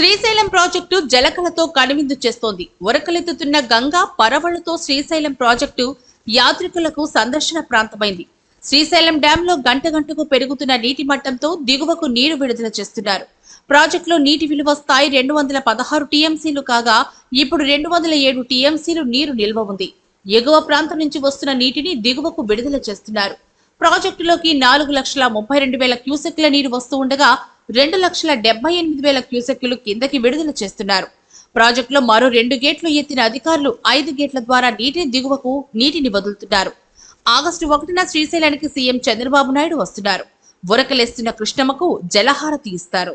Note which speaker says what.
Speaker 1: Srisailam project జలకలతో కనువిందు చేస్తోంది. ఉరకలెత్తుతున్న గంగా పరవళ్ళతో శ్రీశైలం ప్రాజెక్టు యాత్రికులకు సందర్శన ప్రాంతమైంది. శ్రీశైలం డ్యాంలో గంట గంటకు పెరుగుతున్న నీటి మట్టంతో దిగువకు నీరు విడుదల చేస్తున్నారు. ప్రాజెక్టులో నీటి విలువ స్థాయి రెండు వందల పదహారు టీఎంసీలు కాగా ఇప్పుడు రెండు వందల ఏడు టీఎంసీలు నీరు నిల్వ ఉంది. ఎగువ ప్రాంతం నుంచి వస్తున్న నీటిని దిగువకు విడుదల చేస్తున్నారు. ప్రాజెక్టులోకి నాలుగు లక్షల ముప్పై రెండు వేల క్యూసెక్ల నీరు వస్తూ ఉండగా రెండు లక్షల డెబ్బై ఎనిమిది వేల క్యూసెక్లు కిందకి విడుదల చేస్తున్నారు. ప్రాజెక్టులో మరో రెండు గేట్లు ఎత్తిన అధికారులు ఐదు గేట్ల ద్వారా నీటిని దిగువకు నీటిని వదులుతున్నారు. ఆగస్టు ఒకటిన శ్రీశైలానికి సీఎం చంద్రబాబు నాయుడు వస్తున్నారు. ఉరకలేస్తున్న కృష్ణమ్మకు జలహారతి ఇస్తారు.